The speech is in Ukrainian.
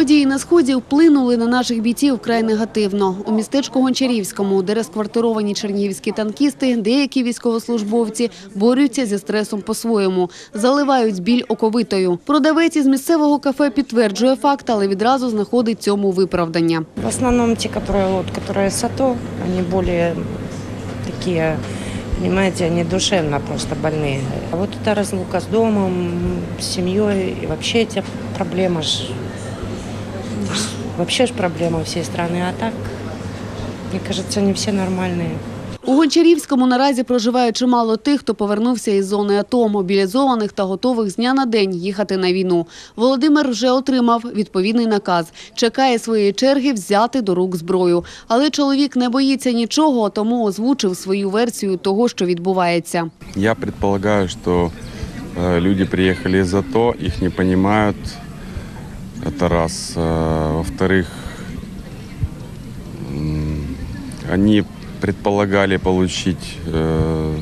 Події на сході вплинули на наших бійців вкрай негативно. У містечку Гончарівському, де розквартировані чернігівські танкісти, деякі військовослужбовці борються зі стресом по-своєму, заливають біль оковитою. Продавець із місцевого кафе підтверджує факт, але відразу знаходить цьому виправдання. В основном те, которые, вот, которые сато, они более такие, понимаете, они душевно просто больные. А вот эта разлука с домом, с семьей, и вообще эти проблемы ж, вообще ж проблема всей страны. А так, мне кажется, они все нормальные. У Гончарівському наразі проживає чимало тих, хто повернувся із зони АТО, мобілізованих та готових з дня на день їхати на війну. Володимир вже отримав відповідний наказ. Чекає своєї черги взяти до рук зброю. Але чоловік не боїться нічого, тому озвучив свою версію того, що відбувається. Я предполагаю, что э, люди приехали из АТО, их не понимают. Это раз. Э, Во-вторых, м, они предполагали получить э,